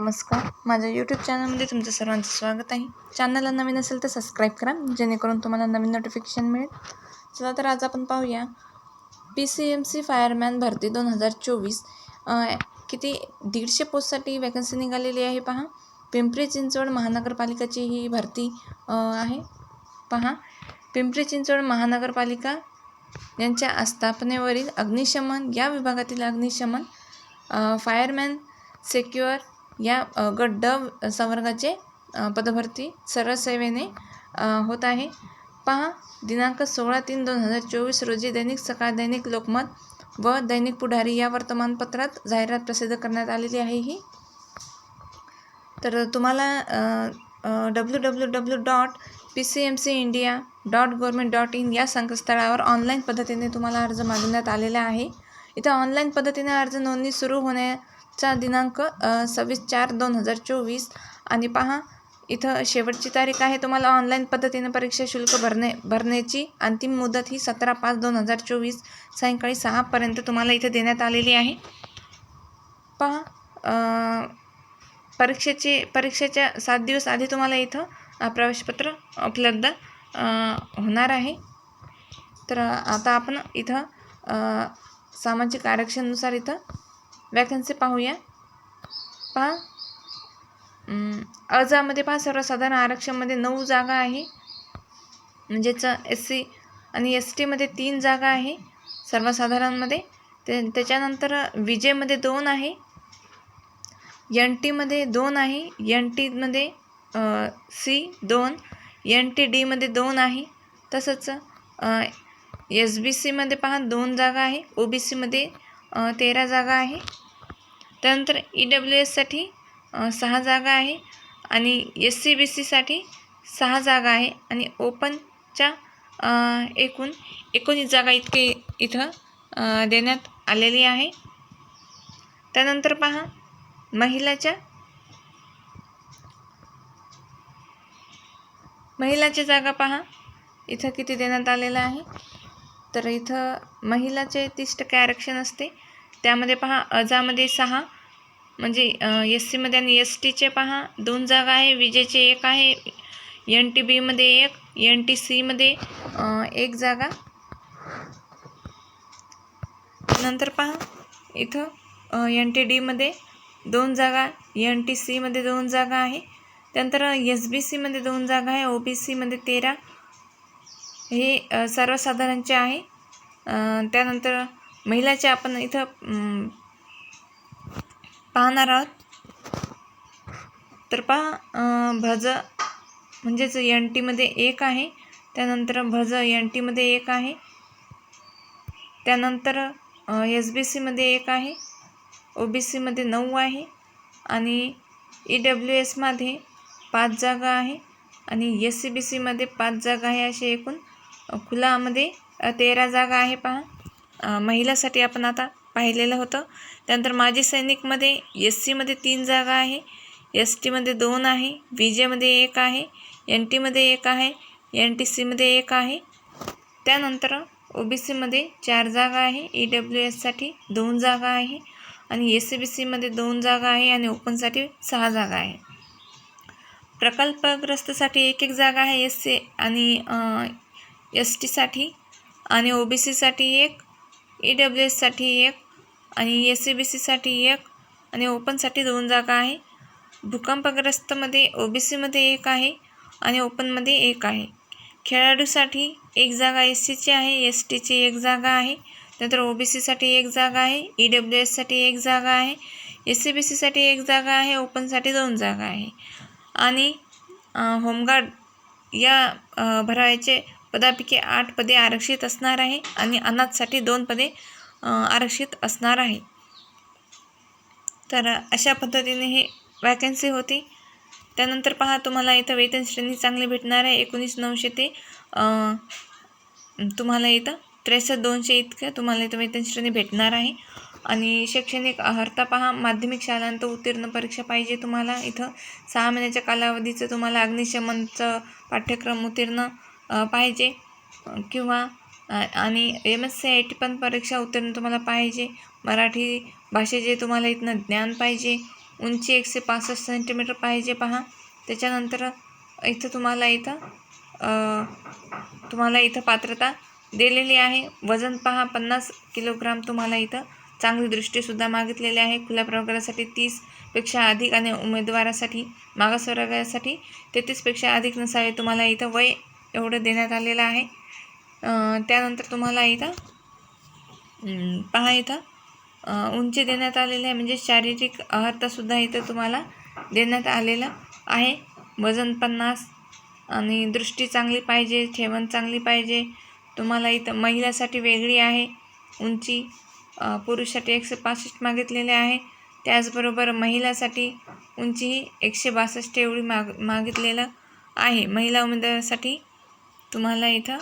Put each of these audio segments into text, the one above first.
नमस्कार. माझ्या यूट्यूब चॅनलमध्ये तुमचं सर्वांचं स्वागत आहे. चॅनलला नवीन असेल तर सबस्क्राईब करा जेणेकरून तुम्हाला नवीन नोटिफिकेशन मिळेल. चला तर आज आपण पाहूया. P C M C fireman भरती दोन हजार चोवीस. किती? दीडशे पोस्टसाठी वॅकन्सी निघालेली आहे पहा. पिंपरी चिंचवड महानगरपालिकाची ही भरती आहे. पहा. पिंपरी चिंचवड महानगरपालिका यांच्या आस्थापनेवरील अग्निशमन या विभागातील अग्निशमन फायरमॅन सेक्युअर या गड्ड गट संवर्गाचे पदभरती सरळ सेवेने होत आहे. पहा दिनांक सोळा तीन दोन हजार चोवीस रोजी दैनिक सकाळ दैनिक लोकमत व दैनिक पुढारी या वर्तमानपत्रात जाहिरात प्रसिद्ध करण्यात आलेली आहे ही. तर तुम्हाला W W W dot P C M C India dot government dot in या संकेतस्थळावर ऑनलाईन पद्धतीने तुम्हाला अर्ज मागवण्यात आलेला आहे. इथं ऑनलाईन पद्धतीने अर्ज नोंदणी सुरू होण्या चा दिनांक सव्वीस चार दोन हजार चोवीस. आणि पहा इथं शेवटची तारीख आहे. तुम्हाला ऑनलाईन पद्धतीने परीक्षा शुल्क भरणे भरण्याची अंतिम मुदत ही सतरा पाच दोन हजार चोवीस सायंकाळी सहापर्यंत तुम्हाला इथे देण्यात आलेली आहे. पहा परीक्षेची परीक्षेच्या सात दिवस आधी तुम्हाला इथं प्रवेशपत्र उपलब्ध होणार आहे. तर आता आपण इथं सामाजिक आरक्षणानुसार इथं वॅकन्सी पाहूया. पहा. अर्जामध्ये पहा सर्वसाधारण आरक्षणामध्ये नऊ जागा आहे. म्हणजेच एस सी आणि एस टीमध्ये तीन जागा आहे सर्वसाधारणमध्ये. ते त्याच्यानंतर विजेमध्ये दोन आहे. एन टीमध्ये दोन आहे. एन टीमध्ये सी दोन. एन टी डीमध्ये दोन आहे. तसंच एस बी सीमध्ये पहा दोन जागा आहे. ओ बी सीमध्ये तेरा जागा आहे. त्यानंतर ई डब्ल्यू एससाठी सहा जागा आहे आणि एस सी बी सीसाठी सहा जागा आहे आणि ओपनच्या एकूण एकोणीस जागा इतके इथं देण्यात आलेली आहे. त्यानंतर पहा महिलाच्या महिलाच्या जागा पहा. इथं किती देण्यात आलेलं आहे. तर इथं महिलाचे तीस टक्के आरक्षण असते. त्यामध्ये पहा अजामध्ये सहा म्हणजे एस सीमध्ये आणि एस टीचे पहा दोन जागा आहे विजेचे एक आहे एन टी बीमध्ये एक एन टी सीमध्ये एक जागा. नंतर पहा इथं एन टी डीमध्ये दोन जागा एन टी सीमध्ये दोन जागा आहे. त्यानंतर एस बी सीमध्ये दोन जागा आहे ओ बी सीमध्ये तेरा हे सर्वसाधारणचे आहे. त्यानंतर महिलाचे आपण इथं पाहणार आहोत. तर पहा भज म्हणजेच एन टीमध्ये एक आहे. त्यानंतर भज एन टीमध्ये एक आहे. त्यानंतर एस बी सीमध्ये एक आहे. ओ बी सीमध्ये नऊ आहे. आणि ई डब्ल्यू एसमध्ये पाच जागा आहे. आणि एस सी बी सीमध्ये पाच जागा आहे असे एकूण खुलामध्ये तेरा जागा आहे पहा. महिलासाठी आपण आता पाहिलेलं होतं. त्यानंतर माजी सैनिकमध्ये एस सीमध्ये तीन जागा आहे एस टीमध्ये दोन आहे बी जेमध्ये एक आहे एन टीमध्ये एक आहे एन टी सीमध्ये एक आहे. त्यानंतर ओ बी सीमध्ये चार जागा आहे ई डब्ल्यू एससाठी दोन जागा आहे आणि एस सी बी सीमध्ये दोन जागा आहे आणि ओपनसाठी सहा जागा आहे. प्रकल्पग्रस्तसाठी एक एक जागा आहे एस सी आणि एस टीसाठी आणि ओ बी सीसाठी एक ई डब्ल्यू एससाठी एक आणि एस सी बी सीसाठी एक आणि ओपनसाठी दोन जागा आहे. भूकंपग्रस्तमध्ये ओ बी सीमध्ये एक आहे आणि ओपनमध्ये एक आहे. खेळाडूसाठी एक जागा एस सीची आहे एस टीची एक जागा आहे. नंतर ओ बी सीसाठी एक जागा आहे ई डब्ल्यू एससाठी एक जागा आहे एस सी बी सीसाठी एक जागा आहे ओपनसाठी दोन जागा आहे. आणि होमगार्ड या अ, भरायचे पदापैकी आठ पदे आरक्षित असणार आहे आणि अनाथसाठी दोन पदे आरक्षित असणार आहे. तर अशा पद्धतीने हे वॅकन्सी होती. त्यानंतर पहा तुम्हाला इथं वेतन श्रेणी चांगली भेटणार आहे. एकोणीस नऊशे ते तुम्हाला इथं त्रेसष्ट दोनशे इतकं तुम्हाला इथं वेतन श्रेणी भेटणार आहे. आणि शैक्षणिक अर्हता पहा माध्यमिक शालांत उत्तीर्ण परीक्षा पाहिजे तुम्हाला. इथं सहा महिन्याच्या कालावधीचं तुम्हाला अग्निशमनचं पाठ्यक्रम उत्तीर्ण पाहिजे. किंवा आणि M S C I T पण परीक्षा उत्तीर्ण तुम्हाला पाहिजे. मराठी भाषेचे तुम्हाला इथनं ज्ञान पाहिजे उंची एकशे पासष्ट सेंटीमीटर पाहिजे पहा. त्याच्यानंतर इथं तुम्हाला इथं तुम्हाला इथं पात्रता दिलेली आहे. वजन पहा पन्नास किलोग्राम तुम्हाला इथं चांगली दृष्टीसुद्धा मागितलेली आहे. खुल्या प्रवर्गासाठी तीसपेक्षा अधिक आणि उमेदवारासाठी मागासवर्गासाठी तेहतीसपेक्षा अधिक नसावे. तुम्हाला इथं वय एवढं देण्यात आलेलं आहे. त्यानंतर तुम्हाला इथं पहा इथं. उंची देण्यात आलेली आहे म्हणजे शारीरिक अर्हतासुद्धा इथं तुम्हाला देण्यात आलेलं आहे. वजन पन्नास आणि दृष्टी चांगली पाहिजे ठेवण चांगली पाहिजे. तुम्हाला इथं महिलासाठी वेगळी आहे. उंची पुरुषासाठी एकशे पासष्ट मागितलेले आहे. त्याचबरोबर महिलासाठी उंची ही एकशे बासष्ट एवढी माग मागितलेलं आहे. महिला उमेदवारासाठी तुम्हाला इथं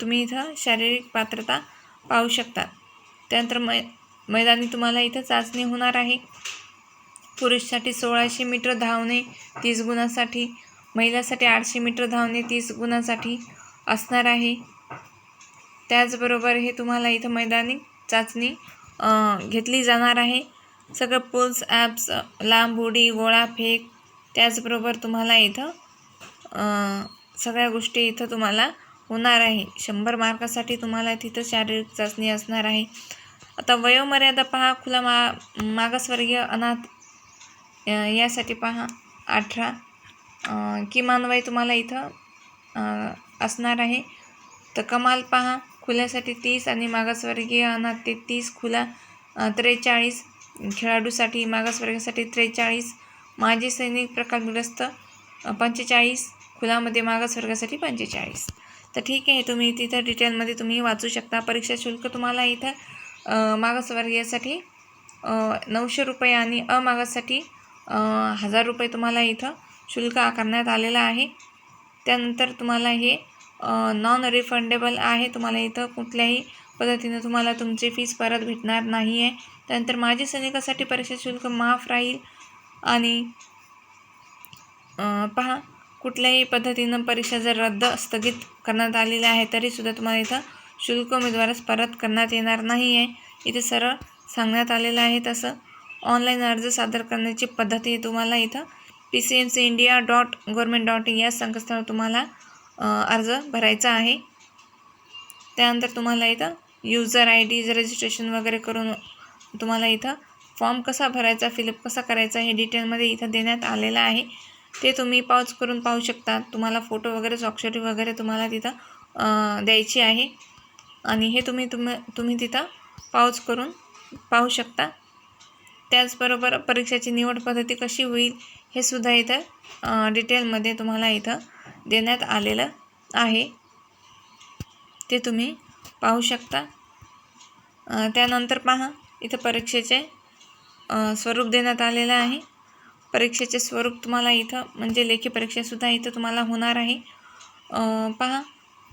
तुम्ही इथं शारीरिक पात्रता पाहू शकता त्यानंतर मै मैदानी तुम्हाला इथं चाचणी होणार आहे. पुरुषसाठी सोळाशे मीटर धावणे तीस गुणासाठी महिलासाठी आठशे मीटर धावणे तीस गुणासाठी असणार आहे. त्याचबरोबर हे तुम्हाला इथं मैदानी चाचणी घेतली जाणार आहे. सगळं पुल्स ॲप्स लांब उडी गोळा फेक त्याचबरोबर तुम्हाला इथं सगळ्या गोष्टी इथं तुम्हाला होणार आहे. शंभर मार्कासाठी तुम्हाला तिथं शारीरिक चाचणी असणार आहे. आता वयोमर्यादा पहा खुला मा मागासवर्गीय अनाथ यासाठी पहा अठरा किमान वय तुम्हाला इथं असणार आहे. तर कमाल पहा खुल्यासाठी तीस आणि मागासवर्गीय अनाथ ते तीस खुला त्रेचाळीस खेळाडूसाठी मागासवर्गासाठी त्रेचाळीस माजी सैनिक प्रकारग्रस्त पंचेचाळीस खुलामध्ये मागासवर्गासाठी पंचेचाळीस. तर ठीक आहे तुम्ही तिथं डिटेलमध्ये तुम्ही वाचू शकता. परीक्षा शुल्क तुम्हाला इथं मागासवर्गीयासाठी नऊशे रुपये आणि अमागासाठी हजार रुपये तुम्हाला इथं शुल्क आकारण्यात आलेलं आहे. त्यानंतर तुम्हाला हे नॉन रिफंडेबल आहे. तुम्हाला इथं कुठल्याही पद्धतीनं तुम्हाला तुमची फीस परत भेटणार नाही आहे त्यानंतर माजी सैनिकासाठी परीक्षा शुल्क माफ राहील. आणि पहा कुठल्याही पद्धतीनं परीक्षा जर रद्द स्थगित करण्यात आलेल्या आहे तरीसुद्धा तुम्हाला इथं शुल्क उमेदवारास परत करण्यात येणार नाही आहे इथे सरळ सांगण्यात आलेलं आहे तसं ऑनलाईन अर्ज सादर करण्याची पद्धती तुम्हाला इथं P C M C India dot government dot in या संकेतस्थळावर तुम्हाला अर्ज भरायचा आहे. त्यानंतर तुम्हाला इथं युजर आय डी रजिस्ट्रेशन वगैरे करून तुम्हाला इथं फॉर्म कसा भरायचा फिलअप कसा करायचा हे डिटेलमध्ये इथं देण्यात आलेलं आहे. ते तुम्ही पाऊच करून पाहू शकता. तुम्हाला फोटो वगैरे स्वाक्षरी वगैरे तुम्हाला तिथं द्यायची आहे. आणि हे तुम्ही तुम्ही तुम्ही तिथं पाऊच करून पाहू शकता. त्याचबरोबर परीक्षेची निवड पद्धती कशी होईल हे सुद्धा इथं डिटेलमध्ये तुम्हाला इथं देण्यात आलेलं आहे. ते तुम्ही पाहू शकता. त्यानंतर पहा इथं परीक्षेचे स्वरूप देण्यात आलेलं आहे. परीक्षेचे स्वरूप तुम्हाला इथं म्हणजे लेखी परीक्षासुद्धा इथं तुम्हाला होणार आहे. पहा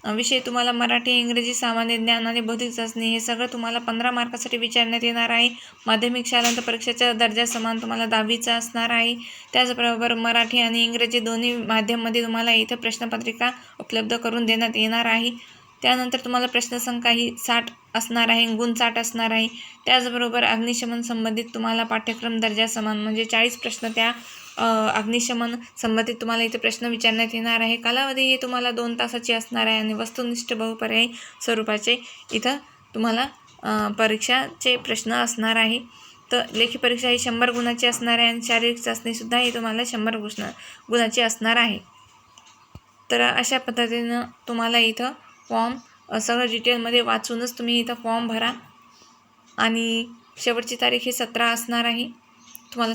विषय तुम्हाला मराठी इंग्रजी सामान्य ज्ञान आणि बौद्धिक चाचणी हे सगळं तुम्हाला पंधरा मार्कासाठी विचारण्यात येणार आहे. माध्यमिक शाळांत परीक्षेचा दर्जा समान तुम्हाला दहावीचा असणार आहे. त्याचबरोबर मराठी आणि इंग्रजी दोन्ही माध्यममध्ये तुम्हाला इथं प्रश्नपत्रिका उपलब्ध करून देण्यात येणार आहे. त्यानंतर तुम्हाला प्रश्नसंख्या ही साठ असणार आहे गुण साठ असणार आहे. त्याचबरोबर अग्निशमन संबंधित तुम्हाला पाठ्यक्रम दर्जा समान म्हणजे चाळीस प्रश्न त्या अग्निशमन संबंधित तुम्हाला इथे प्रश्न विचारण्यात येणार आहे. कालावधी ही तुम्हाला दोन तासाची असणार आहे आणि वस्तुनिष्ठ बहुपर्यायी स्वरूपाचे इथं तुम्हाला परीक्षाचे प्रश्न असणार आहे. तर लेखी परीक्षा ही शंभर गुणाची असणार आहे आणि शारीरिक चाचणीसुद्धा ही तुम्हाला शंभर गुण गुणाची असणार आहे. तर अशा पद्धतीनं तुम्हाला इथं फॉर्म सगळं डिटेलमध्ये वाचूनच तुम्ही इथं फॉर्म भरा. आणि शेवटची तारीख ही सतरा असणार आहे. तुम्हाला